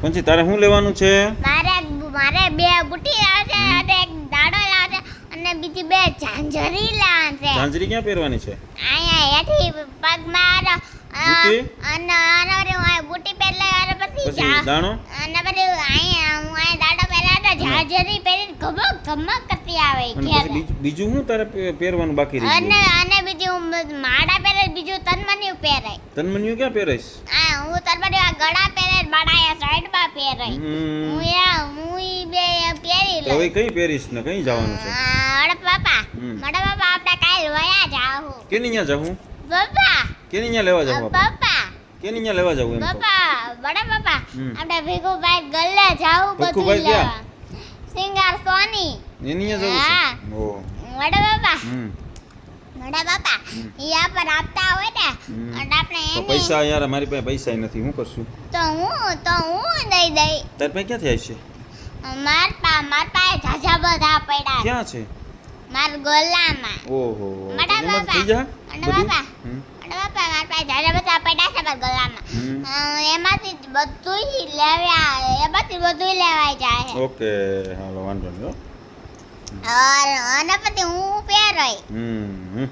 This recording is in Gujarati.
પછી તારે શું લેવાનું છે? મારે મારે બે બુટી લાવશે અને એક દાડો લાવશે અને બીજી બે ઝાંઝરી લાવશે ઝાંઝરી ક્યાં પહેરવાની છે? આયા એથી પગમાં આ- બુટી? અને આના વળી હું બુટી પહેરલે અને પછી દાણો? અને પછી આયા હું આયા દાડો પહેર્યા તો ઝાંઝરી પહેરીને ગમક ગમક કરતી આવે ઘેર. બીજું શું તારે પહેરવાનું બાકી રહી અને અને બીજું માળા માડા પહેરે બીજું તનમનિયું પહેરાય તન્મન્યુ ક્યાં પહેરીશ આ હું તનમનિયું આ ગળા સાઈડમાં હું યા હું બે પહેરી તો હવે કઈ પહેરીશ ને કઈ જવાનું છે? અરે પાપા મોટા પાપા આપણે કાલ વયા જાહું. કેની ત્યાં જવું પપ્પા. કેની ત્યાં લેવા જવું આપણે કેની ત્યાં લેવા જવું એમ કહું. પપ્પા બડા આપણે ભીખુભાઈ ગલ્લે જાવું બધું લેવા. સિંગાર સોની. એની ત્યાં હા. છે? ઓ. બડા પપ્પા. હમ. બડા પપ્પા. પર આપતા હોય ને અને આપણે પૈસા યાર મારી પાસે પૈસા નથી. હું કરશું? તો હું તો હું તારી પાસે ક્યાંથી છે માર પા માર પાસે ઝાઝા બધા પડ્યા. ક્યાં છે માર ગોલામાં ઓહો મારા બાપા. બધું બાપા. મારા બાપા માર પાસે ઝાઝા બધા પડ્યા છે માર ગોલામાં એમાંથી બધું લેવા એમાંથી બધુંય લેવાય જાય ઓકે હાલો વાંધો નહીં. અને પછી હું પહેરાય હમ.